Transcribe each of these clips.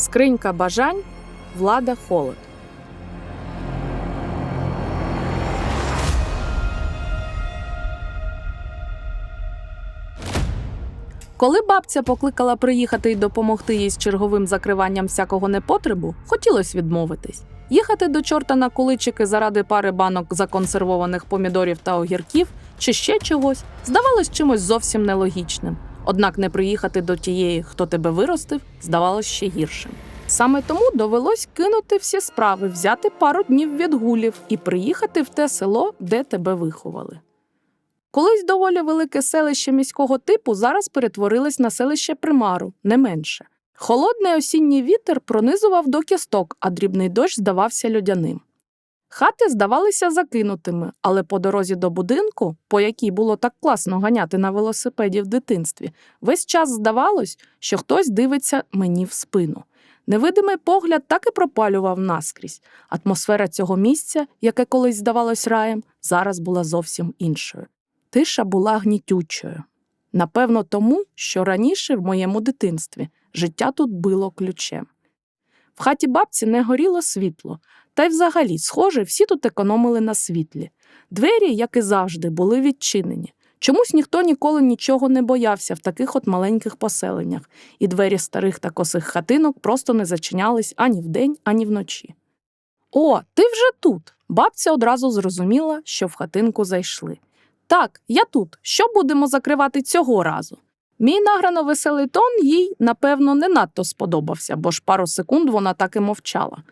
Скринька бажань, влада холод. Коли бабця покликала приїхати й допомогти їй з черговим закриванням всякого непотребу, хотілося відмовитись. Їхати до чорта на куличики заради пари банок законсервованих помідорів та огірків чи ще чогось здавалось чимось зовсім нелогічним. Однак не приїхати до тієї, хто тебе виростив, здавалось ще гіршим. Саме тому довелось кинути всі справи, взяти пару днів відгулів і приїхати в те село, де тебе виховали. Колись доволі велике селище міського типу зараз перетворилось на селище примару, не менше. Холодний осінній вітер пронизував до кісток, а дрібний дощ здавався льодяним. Хати здавалися закинутими, але по дорозі до будинку, по якій було так класно ганяти на велосипеді в дитинстві, весь час здавалось, що хтось дивиться мені в спину. Невидимий погляд так і пропалював наскрізь. Атмосфера цього місця, яке колись здавалось раєм, зараз була зовсім іншою. Тиша була гнітючою. Напевно, тому, що раніше в моєму дитинстві життя тут било ключем. В хаті бабці не горіло світло, та й взагалі, схоже, всі тут економили на світлі. Двері, як і завжди, були відчинені. Чомусь ніхто ніколи нічого не боявся в таких от маленьких поселеннях, і двері старих та косих хатинок просто не зачинялись ані вдень, ані вночі. О, ти вже тут. Бабця одразу зрозуміла, що в хатинку зайшли. Так, я тут. Що будемо закривати цього разу? Мій награно веселий тон їй, напевно, не надто сподобався, бо ж пару секунд вона так і мовчала.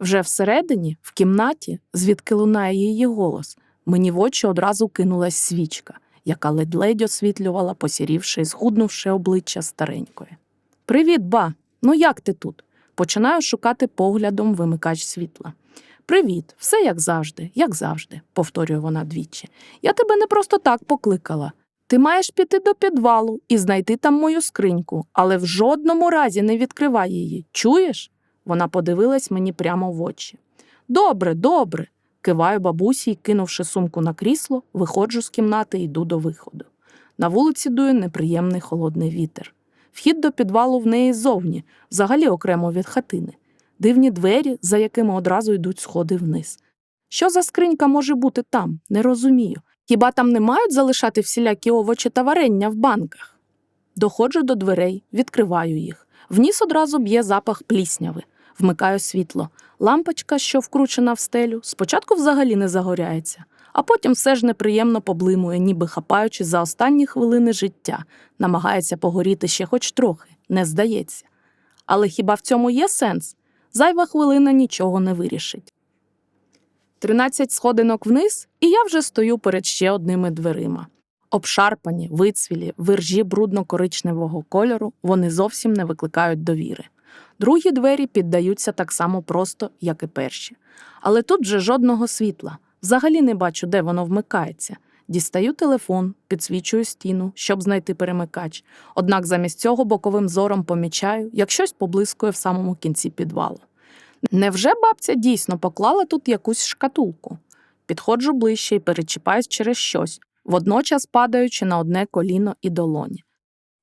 Вже всередині, в кімнаті, звідки лунає її голос, мені в очі одразу кинулась свічка, яка ледь-ледь освітлювала, посірівши і згуднувши обличчя старенької. Привіт, ба! Ну як ти тут? Починаю шукати поглядом вимикач світла. Привіт, все як завжди, як завжди, повторює вона двічі. Я тебе не просто так покликала. Ти маєш піти до підвалу і знайти там мою скриньку, але в жодному разі не відкривай її. Чуєш? Вона подивилась мені прямо в очі. Добре, добре. Киваю бабусі і, кинувши сумку на крісло, виходжу з кімнати і йду до виходу. На вулиці дує неприємний холодний вітер. Вхід до підвалу в неї ззовні, взагалі окремо від хатини. Дивні двері, за якими одразу йдуть сходи вниз. Що за скринька може бути там? Не розумію. Хіба там не мають залишати всілякі овочі та варення в банках? Доходжу до дверей, відкриваю їх. Вніс одразу б'є запах плісняви. Вмикаю світло. Лампочка, що вкручена в стелю, спочатку взагалі не загоряється, а потім все ж неприємно поблимує, ніби хапаючи за останні хвилини життя, намагається погоріти ще хоч трохи, не здається. Але хіба в цьому є сенс? Зайва хвилина нічого не вирішить. Тринадцять сходинок вниз, і я вже стою перед ще одними дверима. Обшарпані, вицвілі, виржі брудно-коричневого кольору, вони зовсім не викликають довіри. Другі двері піддаються так само просто, як і перші. Але тут вже жодного світла. Взагалі не бачу, де воно вмикається. Дістаю телефон, підсвічую стіну, щоб знайти перемикач. Однак замість цього боковим зором помічаю, як щось поблискує в самому кінці підвалу. Невже бабця дійсно поклала тут якусь шкатулку? Підходжу ближче і перечіпаюсь через щось, водночас падаючи на одне коліно і долоні.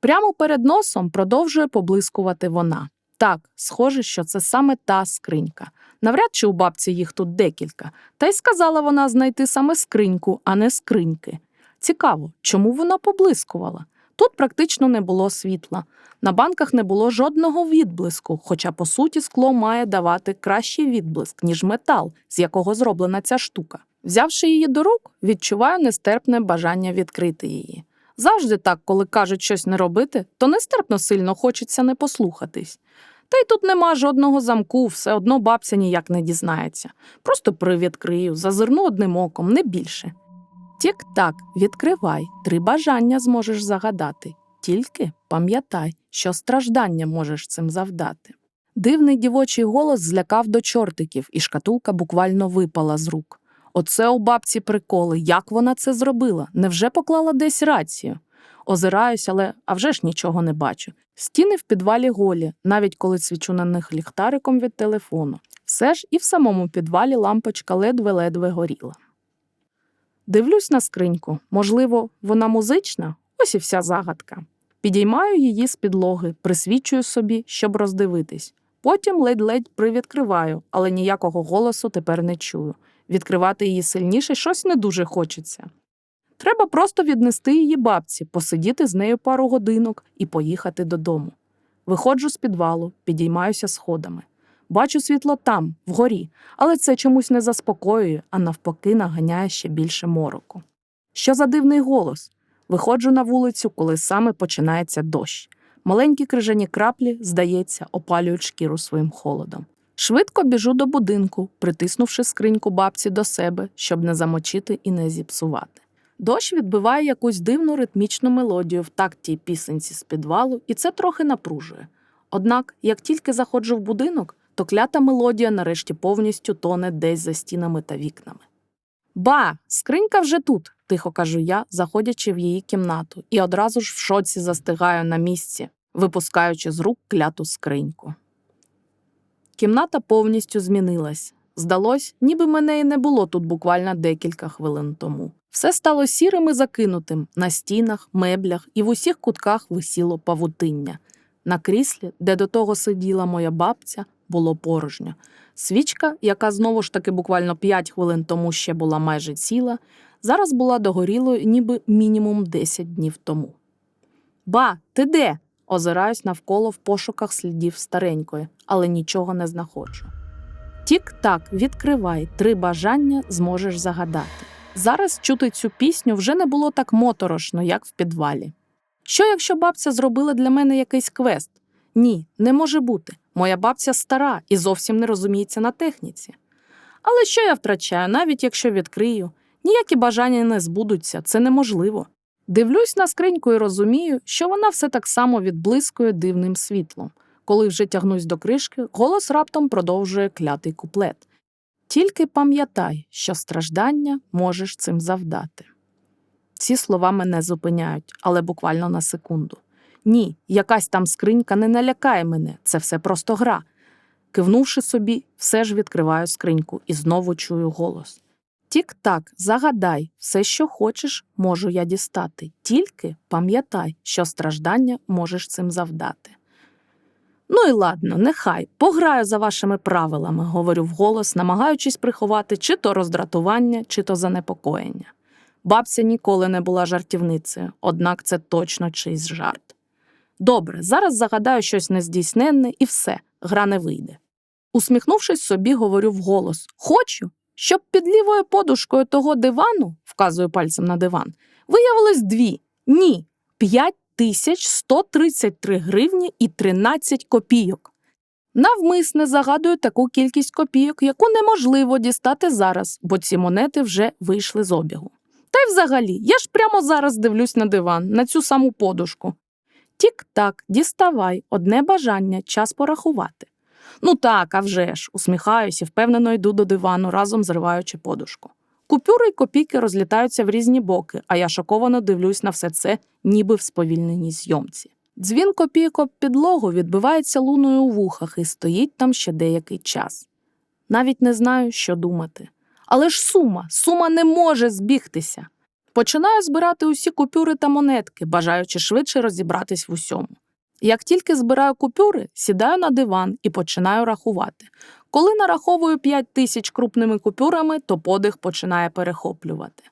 Прямо перед носом продовжує поблискувати вона. Так, схоже, що це саме та скринька. Навряд чи у бабці їх тут декілька, та й сказала вона знайти саме скриньку, а не скриньки. Цікаво, чому вона поблискувала? Тут практично не було світла. На банках не було жодного відблиску, хоча, по суті, скло має давати кращий відблиск, ніж метал, з якого зроблена ця штука. Взявши її до рук, відчуваю нестерпне бажання відкрити її. Завжди так, коли кажуть щось не робити, то нестерпно сильно хочеться не послухатись. Та й тут нема жодного замку, все одно бабця ніяк не дізнається. Просто привідкрию, зазирну одним оком, не більше. Тік-так, відкривай, три бажання зможеш загадати. Тільки пам'ятай, що страждання можеш цим завдати. Дивний дівочий голос злякав до чортиків, і шкатулка буквально випала з рук. Оце у бабці приколи. Як вона це зробила? Невже поклала десь рацію? Озираюсь, але а вже ж нічого не бачу. Стіни в підвалі голі, навіть коли свічу на них ліхтариком від телефону. Все ж і в самому підвалі лампочка ледве-ледве горіла. Дивлюсь на скриньку. Можливо, вона музична? Ось і вся загадка. Підіймаю її з підлоги, присвічую собі, щоб роздивитись. Потім ледь-ледь привідкриваю, але ніякого голосу тепер не чую. Відкривати її сильніше щось не дуже хочеться. Треба просто віднести її бабці, посидіти з нею пару годинок і поїхати додому. Виходжу з підвалу, підіймаюся сходами. Бачу світло там, вгорі, але це чомусь не заспокоює, а навпаки наганяє ще більше мороку. Що за дивний голос? Виходжу на вулицю, коли саме починається дощ. Маленькі крижані краплі, здається, опалюють шкіру своїм холодом. Швидко біжу до будинку, притиснувши скриньку бабці до себе, щоб не замочити і не зіпсувати. Дощ відбиває якусь дивну ритмічну мелодію в такті пісенці з підвалу, і це трохи напружує. Однак, як тільки заходжу в будинок, то клята мелодія нарешті повністю тоне десь за стінами та вікнами. Ба, скринька вже тут, тихо кажу я, заходячи в її кімнату, і одразу ж в шоці застигаю на місці, випускаючи з рук кляту скриньку. Кімната повністю змінилась. Здалось, ніби мене і не було тут буквально декілька хвилин тому. Все стало сірим і закинутим на стінах, меблях і в усіх кутках висіло павутиння. На кріслі, де до того сиділа моя бабця, було порожньо. Свічка, яка знову ж таки буквально 5 хвилин тому ще була майже ціла, зараз була догорілою ніби мінімум 10 днів тому. Ба, ти де? Озираюсь навколо в пошуках слідів старенької, але нічого не знаходжу. Тік-так, відкривай, три бажання зможеш загадати. Зараз чути цю пісню вже не було так моторошно, як в підвалі. Що, якщо бабця зробила для мене якийсь квест? Ні, не може бути. Моя бабця стара і зовсім не розуміється на техніці. Але що я втрачаю, навіть якщо відкрию? Ніякі бажання не збудуться, це неможливо. Дивлюсь на скриньку і розумію, що вона все так само відблискує дивним світлом. Коли вже тягнусь до кришки, голос раптом продовжує клятий куплет. Тільки пам'ятай, що страждання можеш цим завдати. Ці слова мене зупиняють, але буквально на секунду. Ні, якась там скринька не налякає мене, це все просто гра. Кивнувши собі, все ж відкриваю скриньку і знову чую голос. Тік-так, загадай, все, що хочеш, можу я дістати. Тільки пам'ятай, що страждання можеш цим завдати. Ну і ладно, нехай, пограю за вашими правилами, говорю вголос, намагаючись приховати чи то роздратування, чи то занепокоєння. Бабця ніколи не була жартівницею, однак це точно чийсь жарт. Добре, зараз загадаю щось нездійсненне і все, гра не вийде. Усміхнувшись собі, говорю вголос Хочу, щоб під лівою подушкою того дивану, вказую пальцем на диван, виявилось дві. Ні, 5133 гривні і 13 копійок. Навмисне загадую таку кількість копійок, яку неможливо дістати зараз, бо ці монети вже вийшли з обігу. Та й взагалі, я ж прямо зараз дивлюсь на диван, на цю саму подушку. Тік-так, діставай, одне бажання, час порахувати. Ну так, а вже ж, усміхаюсь і впевнено йду до дивану, разом зриваючи подушку. Купюри й копійки розлітаються в різні боки, а я шоковано дивлюсь на все це, ніби в сповільненій зйомці. Дзвін копійок підлогу відбивається луною у вухах і стоїть там ще деякий час. Навіть не знаю, що думати. Але ж сума, сума не може збігтися. Починаю збирати усі купюри та монетки, бажаючи швидше розібратись в усьому. Як тільки збираю купюри, сідаю на диван і починаю рахувати. Коли нараховую 5 тисяч крупними купюрами, то подих починає перехоплювати.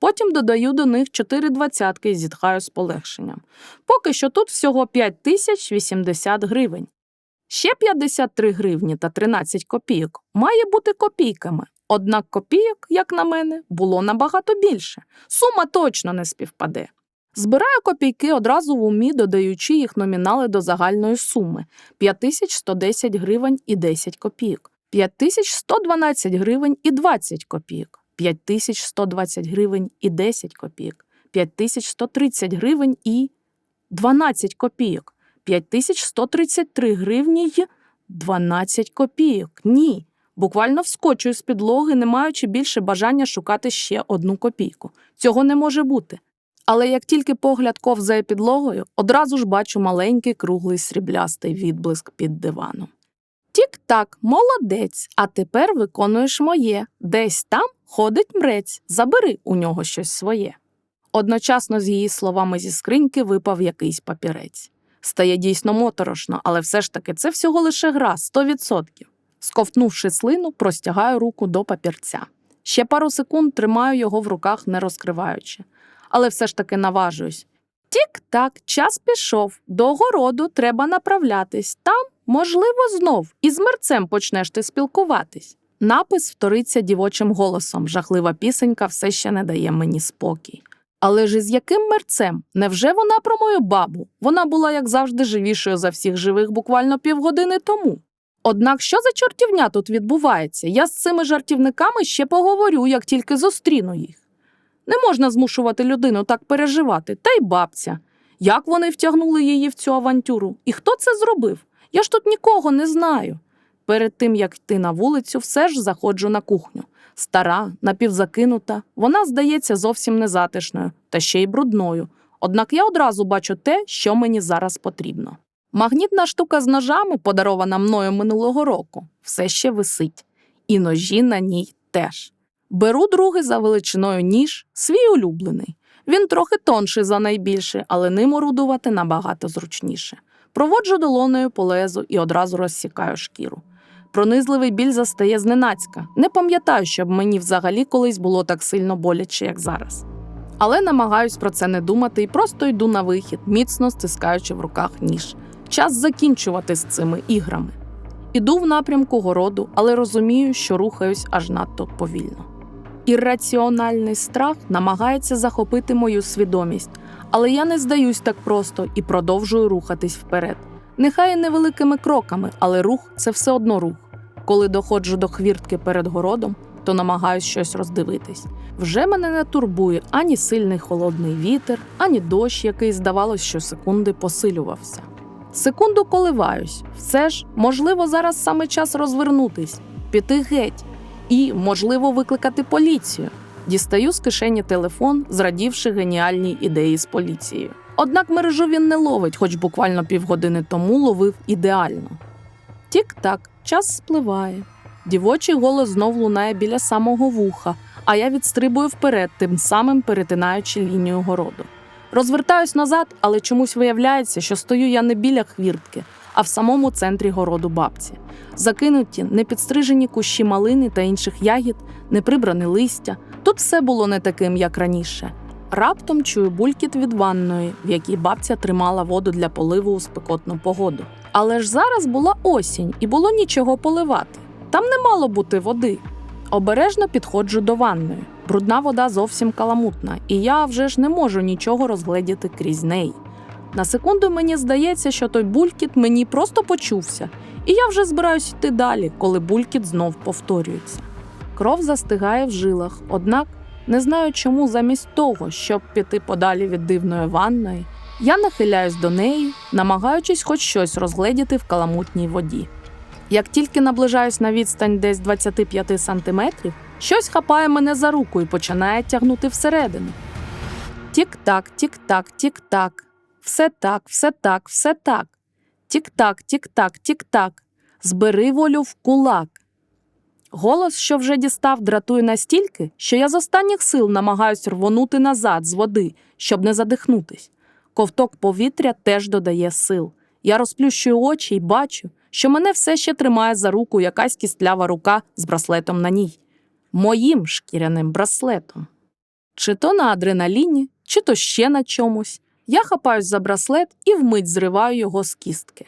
Потім додаю до них 4 двадцятки і зітхаю з полегшенням. Поки що тут всього 5 тисяч 80 гривень. Ще 53 гривні та 13 копійок має бути копійками. Однак копійок, як на мене, було набагато більше. Сума точно не співпаде. Збираю копійки одразу в умі, додаючи їх номінали до загальної суми 5110 гривень і 10 копійок, 5112 гривень і 20 копійок, 5120 гривень і 10 копійок, 5130 гривень і 12 копійок, 5133 гривні й 12 копійок. Ні. Буквально вскочую з підлоги, не маючи більше бажання шукати ще одну копійку. Цього не може бути. Але як тільки погляд ковзає підлогою, одразу ж бачу маленький круглий сріблястий відблиск під диваном. Тік-так, молодець, а тепер виконуєш моє. Десь там ходить мрець, забери у нього щось своє. Одночасно з її словами зі скриньки випав якийсь папірець. Стає дійсно моторошно, але все ж таки це всього лише гра 100%. Сковтнувши слину, простягаю руку до папірця. Ще пару секунд тримаю його в руках, не розкриваючи. Але все ж таки наважуюсь. Тік-так, час пішов. До городу треба направлятись. Там, можливо, знов із мерцем почнеш ти спілкуватись. Напис вториться дівочим голосом. Жахлива пісенька все ще не дає мені спокій. Але ж із яким мерцем? Невже вона про мою бабу? Вона була, як завжди, живішою за всіх живих буквально півгодини тому. Однак що за чортівня тут відбувається? Я з цими жартівниками ще поговорю, як тільки зустріну їх. Не можна змушувати людину так переживати, та й бабця. Як вони втягнули її в цю авантюру? І хто це зробив? Я ж тут нікого не знаю. Перед тим, як йти на вулицю, все ж заходжу на кухню. Стара, напівзакинута, вона здається зовсім незатишною та ще й брудною. Однак я одразу бачу те, що мені зараз потрібно. Магнітна штука з ножами, подарована мною минулого року, все ще висить, і ножі на ній теж. Беру другий за величиною ніж, свій улюблений. Він трохи тонший за найбільший, але ним орудувати набагато зручніше. Проводжу долоною по лезу і одразу розсікаю шкіру. Пронизливий біль застає зненацька. Не пам'ятаю, щоб мені взагалі колись було так сильно боляче, як зараз. Але намагаюсь про це не думати і просто йду на вихід, міцно стискаючи в руках ніж. Час закінчувати з цими іграми. Іду в напрямку городу, але розумію, що рухаюсь аж надто повільно. Ірраціональний страх намагається захопити мою свідомість, але я не здаюсь так просто і продовжую рухатись вперед. Нехай і невеликими кроками, але рух це все одно рух. Коли доходжу до хвіртки перед городом, то намагаюсь щось роздивитись. Вже мене не турбує ані сильний холодний вітер, ані дощ, який, здавалось, що секунди посилювався. Секунду коливаюсь, все ж, можливо, зараз саме час розвернутись, піти геть і, можливо, викликати поліцію. Дістаю з кишені телефон, зрадівши геніальній ідеї з поліцією. Однак мережу він не ловить, хоч буквально півгодини тому ловив ідеально. Тік-так, час спливає. Дівочий голос знов лунає біля самого вуха, а я відстрибую вперед, тим самим перетинаючи лінію городу. Розвертаюсь назад, але чомусь виявляється, що стою я не біля хвіртки, а в самому центрі городу бабці. Закинуті, непідстрижені кущі малини та інших ягід, неприбране листя. Тут все було не таким, як раніше. Раптом чую булькіт від ванної, в якій бабця тримала воду для поливу у спекотну погоду. Але ж зараз була осінь і було нічого поливати. Там не мало бути води. Обережно підходжу до ванної. Брудна вода зовсім каламутна, і я вже ж не можу нічого розгледіти крізь неї. На секунду мені здається, що той булькіт мені просто почувся, і я вже збираюсь йти далі, коли булькіт знов повторюється. Кров застигає в жилах, однак не знаю, чому замість того, щоб піти подалі від дивної ванної, я нахиляюсь до неї, намагаючись хоч щось розгледіти в каламутній воді. Як тільки наближаюсь на відстань десь 25 сантиметрів, щось хапає мене за руку і починає тягнути всередину. Тік-так, тік-так, тік-так. Все так, все так, все так. Тік-так, тік-так, тік-так. Збери волю в кулак. Голос, що вже дістав, дратує настільки, що я з останніх сил намагаюсь рвонути назад з води, щоб не задихнутись. Ковток повітря теж додає сил. Я розплющую очі і бачу, що мене все ще тримає за руку якась кістлява рука з браслетом на ній. Моїм шкіряним браслетом. Чи то на адреналіні, чи то ще на чомусь. Я хапаюсь за браслет і вмить зриваю його з кістки.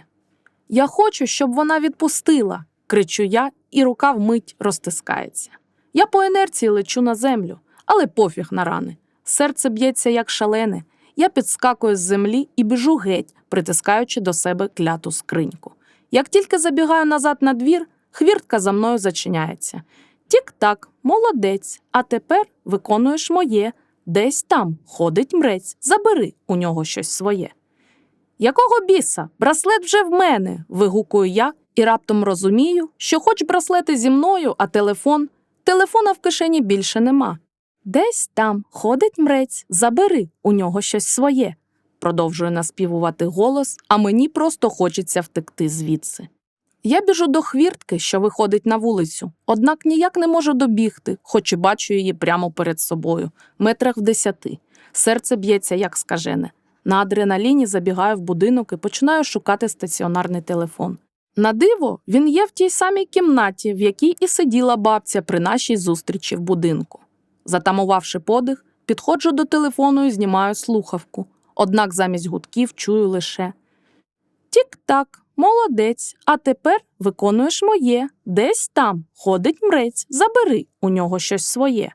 Я хочу, щоб вона відпустила, кричу я, і рука вмить розтискається. Я по інерції лечу на землю, але пофіг на рани. Серце б'ється як шалене. Я підскакую з землі і біжу геть, притискаючи до себе кляту скриньку. Як тільки забігаю назад на двір, хвіртка за мною зачиняється. Тік-так, молодець, а тепер виконуєш моє. Десь там ходить мрець, забери у нього щось своє. Якого біса? Браслет вже в мене. вигукую я і раптом розумію, що хоч браслети зі мною, а телефон, телефона в кишені більше нема. Десь там ходить мрець, забери у нього щось своє. Продовжує наспівувати голос, а мені просто хочеться втекти звідси. Я біжу до хвіртки, що виходить на вулицю, однак ніяк не можу добігти, хоч і бачу її прямо перед собою, метрах в десяти. Серце б'ється, як скажене. На адреналіні забігаю в будинок і починаю шукати стаціонарний телефон. На диво, він є в тій самій кімнаті, в якій і сиділа бабця при нашій зустрічі в будинку. Затамувавши подих, підходжу до телефону і знімаю слухавку. Однак замість гудків чую лише Тік-так, молодець, а тепер виконуєш моє. Десь там ходить мрець, забери у нього щось своє.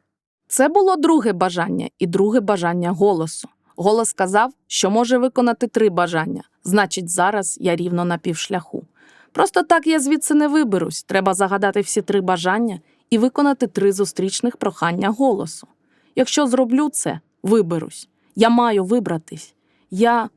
Це було друге бажання і друге бажання голосу. Голос сказав, що може виконати три бажання, значить, зараз я рівно на півшляху. Просто так я звідси не виберусь. Треба загадати всі три бажання і виконати три зустрічних прохання голосу. Якщо зроблю це, виберусь. Я маю вибратись. Я.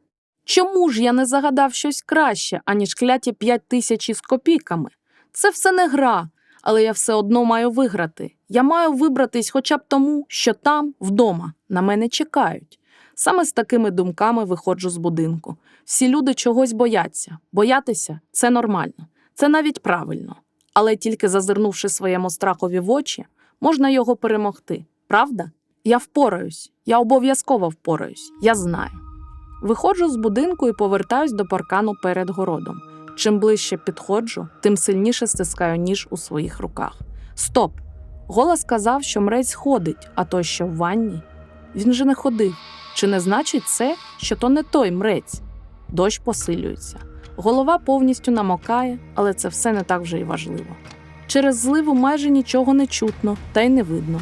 Чому ж я не загадав щось краще, аніж кляті п'ять тисяч із копійками? Це все не гра, але я все одно маю виграти. Я маю вибратись хоча б тому, що там, вдома, на мене чекають. Саме з такими думками виходжу з будинку. Всі люди чогось бояться. Боятися це нормально, це навіть правильно. Але тільки зазирнувши своєму страхові в очі, можна його перемогти. Правда? Я впораюсь, я обов'язково впораюсь, я знаю. Виходжу з будинку і повертаюсь до паркану перед городом. Чим ближче підходжу, тим сильніше стискаю ніж у своїх руках. Стоп! Голос сказав, що мрець ходить, а той, що в ванні. Він же не ходив. Чи не значить це, що то не той мрець? Дощ посилюється. Голова повністю намокає, але це все не так вже й важливо. Через зливу майже нічого не чутно та й не видно.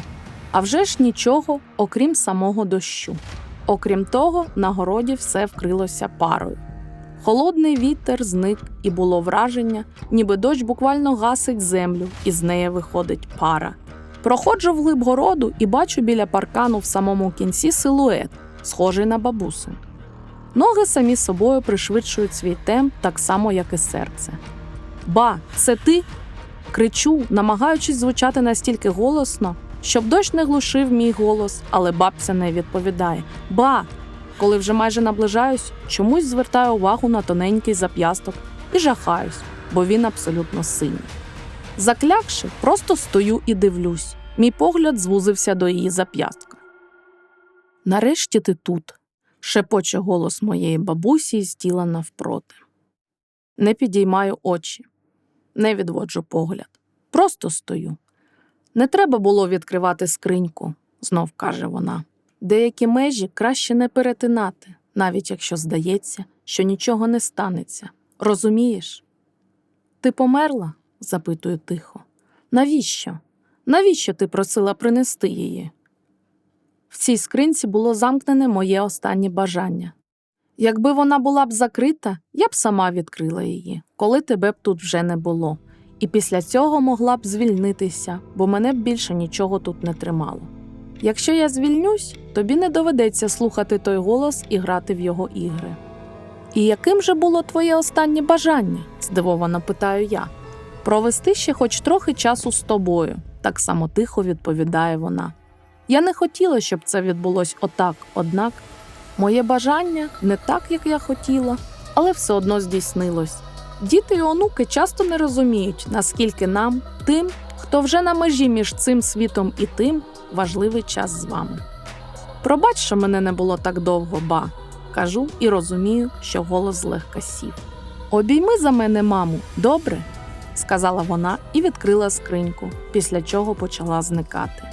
А вже ж нічого, окрім самого дощу. Окрім того, на городі все вкрилося парою. Холодний вітер зник, і було враження, ніби дощ буквально гасить землю, і з неї виходить пара. Проходжу вглиб городу і бачу біля паркану в самому кінці силует, схожий на бабусин. Ноги самі собою пришвидшують свій темп так само, як і серце. Ба, це ти? кричу, намагаючись звучати настільки голосно, щоб дощ не глушив мій голос, але бабця не відповідає. Ба! Коли вже майже наближаюсь, чомусь звертаю увагу на тоненький зап'ясток і жахаюсь, бо він абсолютно синій. Заклякши, просто стою і дивлюсь. Мій погляд звузився до її зап'ястка. Нарешті ти тут, шепоче голос моєї бабусі з тіла навпроти. Не підіймаю очі, не відводжу погляд. Просто стою. Не треба було відкривати скриньку, знов каже вона. Деякі межі краще не перетинати, навіть якщо здається, що нічого не станеться. Розумієш? Ти померла? запитую тихо. Навіщо? Навіщо ти просила принести її? В цій скринці було замкнене моє останнє бажання. Якби вона була б закрита, я б сама відкрила її, коли тебе б тут вже не було, і після цього могла б звільнитися, бо мене б більше нічого тут не тримало. Якщо я звільнюсь, тобі не доведеться слухати той голос і грати в його ігри. І яким же було твоє останнє бажання? здивовано питаю я. Провести ще хоч трохи часу з тобою, так само тихо відповідає вона. Я не хотіла, щоб це відбулось отак, однак моє бажання не так, як я хотіла, але все одно здійснилось. Діти і онуки часто не розуміють, наскільки нам, тим, хто вже на межі між цим світом і тим, важливий час з вами. Пробач, що мене не було так довго, ба, кажу і розумію, що голос злегка сів. Обійми за мене, маму, добре? сказала вона і відкрила скриньку, після чого почала зникати.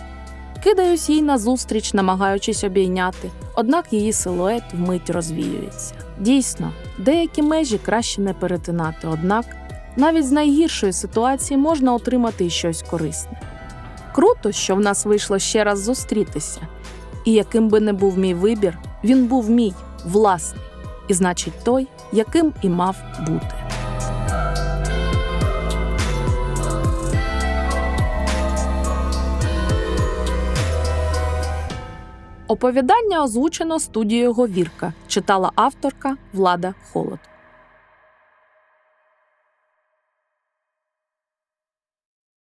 Кидаюсь їй назустріч, намагаючись обійняти, однак її силует вмить розвіюється. Дійсно, деякі межі краще не перетинати, однак навіть з найгіршої ситуації можна отримати щось корисне. Круто, що в нас вийшло ще раз зустрітися, і яким би не був мій вибір, він був мій власний, і значить той, яким і мав бути. Оповідання озвучено студією Говірка, читала авторка Влада Холод.